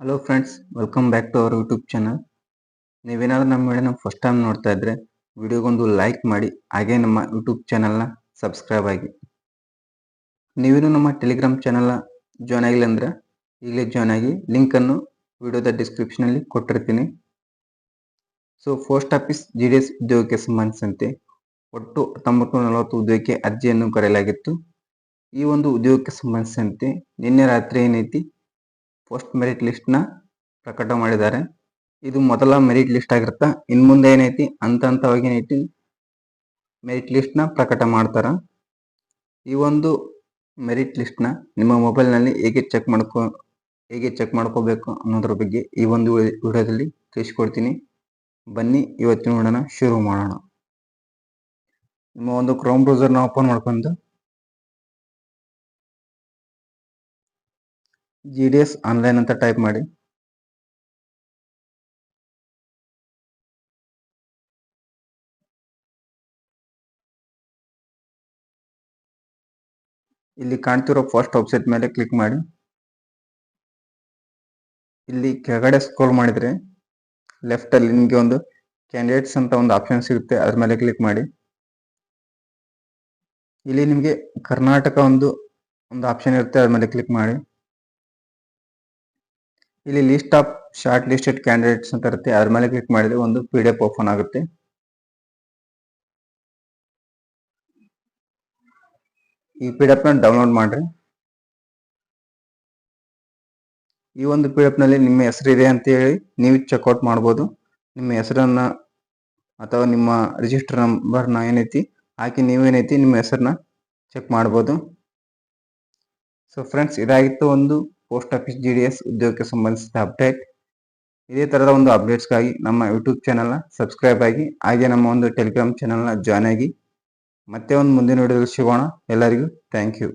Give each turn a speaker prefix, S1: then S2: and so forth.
S1: Hello friends welcome back to our YouTube channel ನೀವೇನಾದರೂ ನಮ್ಮ ವಿಡಿಯೋನ ಫಸ್ಟ್ ಟೈಮ್ ನೋಡ್ತಾ ಇದ್ರೆ ವಿಡಿಯೋಗೊಂದು ಲೈಕ್ ಮಾಡಿ, ಹಾಗೆ ನಮ್ಮ ಯೂಟ್ಯೂಬ್ ಚಾನಲ್ನ ಸಬ್ಸ್ಕ್ರೈಬ್ ಆಗಿ. ನೀವೇನು ನಮ್ಮ ಟೆಲಿಗ್ರಾಮ್ ಚಾನಲ್ನ ಜಾಯ್ನ್ ಆಗಿಲ್ಲ ಅಂದ್ರೆ ಈಗಲೇ ಜಾಯ್ನ್ ಆಗಿ ಲಿಂಕನ್ನು ವಿಡಿಯೋದ ಡಿಸ್ಕ್ರಿಪ್ಷನಲ್ಲಿ ಕೊಟ್ಟಿರ್ತೀನಿ. So post office G D S ಉದ್ಯೋಗಕ್ಕೆ ಸಂಬಂಧಿಸಿದಂತೆ, ಒಟ್ಟು ಹತ್ತೊಂಬತ್ತು ನಲವತ್ತು ಉದ್ಯೋಗಕ್ಕೆ ಅರ್ಜಿಯನ್ನು ಕರೆಯಲಾಗಿತ್ತು. ಈ ಒಂದು ಉದ್ಯೋಗಕ್ಕೆ ಸಂಬಂಧಿಸಿದಂತೆ, ನಿನ್ನೆ ರಾತ್ರಿ ಏನೈತಿ? ಪೋಸ್ಟ್ ಮೆರಿಟ್ ಲಿಸ್ಟ್ನ ಪ್ರಕಟ ಮಾಡಿದ್ದಾರೆ. ಇದು ಮೊದಲ ಮೆರಿಟ್ ಲಿಸ್ಟ್ ಆಗಿರುತ್ತೆ. ಇನ್ನು ಮುಂದೆ ಏನೈತಿ? ಹಂತ ಹಂತವಾಗಿ ಏನೈತಿ ಮೆರಿಟ್ ಲಿಸ್ಟ್ನ ಪ್ರಕಟ ಮಾಡ್ತಾರ? ಈ ಒಂದು ಮೆರಿಟ್ ಲಿಸ್ಟ್ನ ನಿಮ್ಮ ಮೊಬೈಲ್ನಲ್ಲಿ ಹೇಗೆ ಚೆಕ್ ಮಾಡ್ಕೊ, ಹೇಗೆ ಚೆಕ್ ಮಾಡ್ಕೋಬೇಕು ಅನ್ನೋದ್ರ ಬಗ್ಗೆ ಈ ಒಂದು ವಿಡಿಯೋದಲ್ಲಿ ತಿಳಿಸ್ಕೊಡ್ತೀನಿ. ಬನ್ನಿ, ಇವತ್ತಿನ ನೋಡೋಣ, ಶುರು ಮಾಡೋಣ. ನಿಮ್ಮ ಒಂದು ಕ್ರೋಮ್ ಬ್ರೌಸರ್ನ ಓಪನ್ ಮಾಡ್ಕೊಂಡು ಜಿ ಡಿ ಆನ್ಲೈನ್ ಅಂತ ಟೈಪ್ ಮಾಡಿ. ಇಲ್ಲಿ ಕಾಣ್ತಿರೋ ಫಸ್ಟ್ ವೆಬ್ಸೈಟ್ ಮೇಲೆ ಕ್ಲಿಕ್ ಮಾಡಿ. ಇಲ್ಲಿ ಕೆಳಗಡೆ ಸ್ಕ್ರೋಲ್ ಮಾಡಿದ್ರೆ ಲೆಫ್ಟ್ ಅಲ್ಲಿ ನಿಮಗೆ ಒಂದು ಕ್ಯಾಂಡಿಡೇಟ್ಸ್ ಅಂತ ಒಂದು ಆಪ್ಷನ್ ಸಿಗುತ್ತೆ, ಅದ್ರ ಮೇಲೆ ಕ್ಲಿಕ್ ಮಾಡಿ. ಇಲ್ಲಿ ನಿಮಗೆ ಕರ್ನಾಟಕ ಒಂದು ಒಂದು ಆಪ್ಷನ್ ಇರುತ್ತೆ, ಅದ್ರ ಮೇಲೆ ಕ್ಲಿಕ್ ಮಾಡಿ. ಇಲ್ಲಿ list of shortlisted candidates ಅಂತ ಇರುತ್ತೆ. ಅದ್ರ ಮೇಲೆ ಕ್ಲಿಕ್ ಮಾಡಿದ್ರೆ ಒಂದು ಪಿ ಡಿ ಎಫ್ ಓಪನ್ ಆಗುತ್ತೆ. ಈ ಪಿ ಡಿ ಎಫ್ನ ಡೌನ್ಲೋಡ್ ಮಾಡ್ರಿ. ಈ ಒಂದು ಪಿ ಡಿ ಎಫ್ನಲ್ಲಿ ನಿಮ್ಮ ಹೆಸರು ಇದೆ ಅಂತ ಹೇಳಿ ನೀವು ಚೆಕ್ಔಟ್ ಮಾಡ್ಬೋದು. ನಿಮ್ಮ ಹೆಸರನ್ನ ಅಥವಾ ನಿಮ್ಮ ರಿಜಿಸ್ಟರ್ ನಂಬರ್ನ ಏನೈತಿ, ಹಾಕಿ ನೀವೇನೈತಿ ನಿಮ್ಮ ಹೆಸರನ್ನ ಚೆಕ್ ಮಾಡ್ಬೋದು. ಸೊ ಫ್ರೆಂಡ್ಸ್ ಇದಾಗಿತ್ತು ಒಂದು post office G D S ಉದ್ಯೋಗಕ್ಕೆ ಸಂಬಂಧಿಸಿದ ಅಪ್ಡೇಟ್ ಇದೇ ಥರದ ಒಂದು ಅಪ್ಡೇಟ್ಸ್ಗಾಗಿ ನಮ್ಮ ಯೂಟ್ಯೂಬ್ ಚಾನಲ್ನ ಸಬ್ಸ್ಕ್ರೈಬ್ ಆಗಿ, ಹಾಗೆ ನಮ್ಮ ಒಂದು ಟೆಲಿಗ್ರಾಮ್ ಚಾನಲ್ನ ಜಾಯ್ನ್ ಆಗಿ. ಮತ್ತೆ ಒಂದು ಮುಂದಿನ ವಿಡಿಯೋದಲ್ಲಿ ಸಿಗೋಣ. ಎಲ್ಲರಿಗೂ ಥ್ಯಾಂಕ್ ಯು